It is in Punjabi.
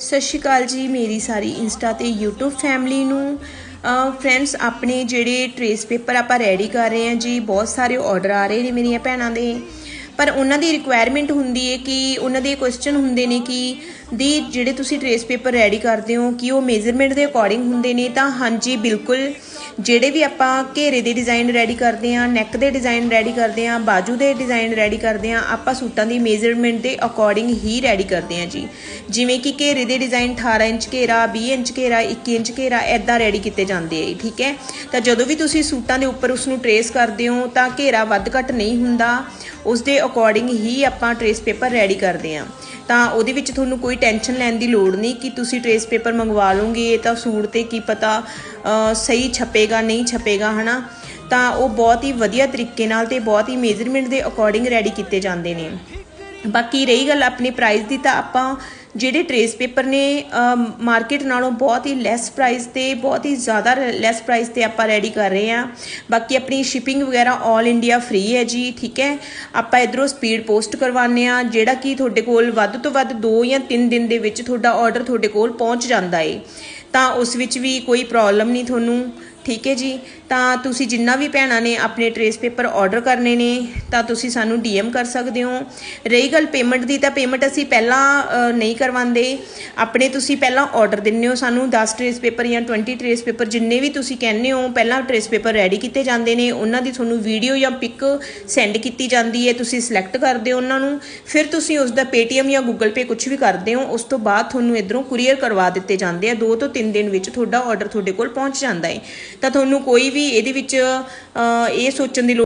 ਸਤਿ ਸ਼੍ਰੀ ਅਕਾਲ ਜੀ, ਮੇਰੀ ਸਾਰੀ ਇੰਸਟਾ ਤੇ YouTube ਫੈਮਿਲੀ ਨੂੰ। ਫਰੈਂਡਸ ਆਪਣੇ ਜਿਹੜੇ ਟ੍ਰੇਸ ਪੇਪਰ ਆਪਾਂ ਰੈਡੀ ਕਰ ਰਹੇ ਹਾਂ ਜੀ, ਬਹੁਤ ਸਾਰੇ ਆਰਡਰ ਆ ਰਹੇ ਨੇ ਮੇਰੀਆਂ ਭੈਣਾਂ ਦੇ। ਪਰ ਉਹਨਾਂ ਦੀ ਰਿਕੁਆਇਰਮੈਂਟ ਹੁੰਦੀ ਹੈ ਕਿ ਉਹਨਾਂ ਦੇ ਕੁਐਸਚਨ ਹੁੰਦੇ ਨੇ ਕਿ ਦੀ ਜਿਹੜੇ ਤੁਸੀਂ ਟ੍ਰੇਸ ਪੇਪਰ ਰੈਡੀ ਕਰਦੇ ਹੋ, ਕਿ ਉਹ ਮੇਜ਼ਰਮੈਂਟ ਦੇ ਅਕੋਰਡਿੰਗ ਹੁੰਦੇ ਨੇ, ਤਾਂ ਹਾਂਜੀ, ਬਿਲਕੁਲ। ਜਿਹੜੇ ਵੀ ਆਪਾਂ ਘੇਰੇ ਦੇ ਡਿਜ਼ਾਈਨ ਰੈਡੀ ਕਰਦੇ ਆ ਨੈਕ ਦੇ ਡਿਜ਼ਾਈਨ ਰੈਡੀ ਕਰਦੇ ਆ ਬਾਜੂ ਦੇ ਡਿਜ਼ਾਈਨ ਰੈਡੀ ਕਰਦੇ ਆ ਆਪਾਂ ਸੂਟਾਂ ਦੀ ਮੇਜ਼ਰਮੈਂਟ ਦੇ ਅਕੋਰਡਿੰਗ ਹੀ ਰੈਡੀ ਕਰਦੇ ਆ ਜੀ। ਜਿਵੇਂ ਕਿ ਘੇਰੇ ਦੇ ਡਿਜ਼ਾਈਨ 18 ਇੰਚ ਘੇਰਾ 20 ਇੰਚ ਘੇਰਾ 21 ਇੰਚ ਘੇਰਾ ਐਦਾਂ ਰੈਡੀ ਕੀਤੇ ਜਾਂਦੇ ਆ ਠੀਕ ਹੈ? ਤਾਂ ਜਦੋਂ ਵੀ ਤੁਸੀਂ ਸੂਟਾਂ ਦੇ ਉੱਪਰ ਉਸ ਨੂੰ ਟਰੇਸ ਕਰਦੇ ਹੋ, ਤਾਂ ਘੇਰਾ ਵੱਧ ਘੱਟ ਨਹੀਂ ਹੁੰਦਾ। ਉਸ ਦੇ ਅਕੋਰਡਿੰਗ ਹੀ ਆਪਾਂ ਟਰੇਸ ਪੇਪਰ ਰੈਡੀ ਕਰਦੇ ਆ ਤਾਂ ਉਹਦੇ ਵਿੱਚ ਤੁਹਾਨੂੰ ਕੋਈ ਟੈਨਸ਼ਨ ਲੈਣ ਦੀ ਲੋੜ ਨਹੀਂ ਕਿ ਤੁਸੀਂ ਟਰੇਸ ਪੇਪਰ ਮੰਗਵਾ ਲਓਗੇ ਤਾਂ ਸੂਟ ਤੇ ਕੀ ਪਤਾ ਸਹੀ ਛਪੇਗਾ, ਨਹੀਂ ਛਪੇਗਾ, ਹਨਾ? ਤਾਂ ਉਹ ਬਹੁਤ ਹੀ ਵਧੀਆ ਤਰੀਕੇ ਨਾਲ ਤੇ ਬਹੁਤ ਹੀ ਮੇਜ਼ਰਮੈਂਟ ਦੇ ਅਕੋਰਡਿੰਗ ਰੈਡੀ ਕੀਤੇ ਜਾਂਦੇ ਨੇ। ਬਾਕੀ ਰਹੀ ਗੱਲ ਆਪਣੇ ਪ੍ਰਾਈਸ ਦੀ ਤਾਂ ਆਪਾਂ ਜਿਹੜੇ ਟਰੇਸ ਪੇਪਰ ਨੇ ਮਾਰਕੀਟ ਨਾਲੋਂ ਬਹੁਤ ਹੀ ਲੈਸ ਪ੍ਰਾਈਸ ਤੇ, ਬਹੁਤ ਹੀ ਜ਼ਿਆਦਾ ਲੈਸ ਪ੍ਰਾਈਸ ਤੇ ਆਪਾਂ ਰੈਡੀ ਕਰ ਰਹੇ ਹਾਂ। ਬਾਕੀ ਆਪਣੀ ਸ਼ਿਪਿੰਗ ਵਗੈਰਾ 올 ਇੰਡੀਆ ਫ੍ਰੀ ਹੈ ਜੀ, ਠੀਕ ਹੈ? ਆਪਾਂ ਇਧਰੋਂ ਸਪੀਡ ਪੋਸਟ ਕਰਵਾਉਂਦੇ ਆ ਜਿਹੜਾ ਕਿ ਤੁਹਾਡੇ ਕੋਲ ਵੱਧ ਤੋਂ ਵੱਧ 2 ਜਾਂ 3 ਦਿਨ ਦੇ ਵਿੱਚ ਤੁਹਾਡਾ ਆਰਡਰ ਤੁਹਾਡੇ ਕੋਲ ਪਹੁੰਚ ਜਾਂਦਾ ਏ। ਤਾਂ ਉਸ ਵਿੱਚ ਵੀ ਕੋਈ ਪ੍ਰੋਬਲਮ ਨਹੀਂ ਤੁਹਾਨੂੰ। ਠੀਕ ਹੈ ਜੀ। ਤਾਂ ਤੁਸੀਂ ਜਿੰਨਾ ਵੀ ਭੈਣਾਂ ਨੇ ਆਪਣੇ ਟਰੇਸ ਪੇਪਰ ਆਰਡਰ ਕਰਨੇ ਨੇ, ਤਾਂ ਤੁਸੀਂ ਸਾਨੂੰ ਡੀਐਮ ਕਰ ਸਕਦੇ ਹੋ। ਰਹੀ ਗੱਲ ਪੇਮੈਂਟ ਦੀ, ਤਾਂ ਪੇਮੈਂਟ ਅਸੀਂ ਪਹਿਲਾਂ ਨਹੀਂ ਕਰਵਾਉਂਦੇ। ਆਪਣੇ ਤੁਸੀਂ ਪਹਿਲਾਂ ਆਰਡਰ ਦਿੰਨੇ ਹੋ ਸਾਨੂੰ 10 ਟਰੇਸ ਪੇਪਰ ਜਾਂ 20 ਟਰੇਸ ਪੇਪਰ ਜਿੰਨੇ ਵੀ ਤੁਸੀਂ ਕਹਿੰਦੇ ਹੋ, ਪਹਿਲਾਂ ਟਰੇਸ ਪੇਪਰ ਰੈਡੀ ਕੀਤੇ ਜਾਂਦੇ ਨੇ। ਉਹਨਾਂ ਦੀ ਤੁਹਾਨੂੰ ਵੀਡੀਓ ਜਾਂ ਪਿਕ ਸੈਂਡ ਕੀਤੀ ਜਾਂਦੀ ਹੈ। ਤੁਸੀਂ ਸਿਲੈਕਟ ਕਰਦੇ ਹੋ ਉਹਨਾਂ ਨੂੰ। ਫਿਰ ਤੁਸੀਂ ਉਸ ਦਾ Paytm ਜਾਂ ਗੂਗਲ ਪੇ ਕੁਝ ਵੀ ਕਰਦੇ ਹੋ, ਉਸ ਤੋਂ ਬਾਅਦ ਤੁਹਾਨੂੰ ਇਧਰੋਂ ਕੁਰੀਅਰ ਕਰਵਾ ਦਿੱਤੇ ਜਾਂਦੇ ਆ। 2 ਤੋਂ 3 ਦਿਨ ਵਿੱਚ ਤੁਹਾਡਾ ਆਰਡਰ ਤੁਹਾਡੇ ਕੋਲ ਪਹੁੰਚ ਜਾਂਦਾ ਹੈ। ਤਾਂ ਤੁਹਾਨੂੰ ਕੋਈ ਵੀ ਇਹਦੇ ਵਿੱਚ ਅ, ਇਹ ਸੋਚਣ ਦੀ ਲੋੜ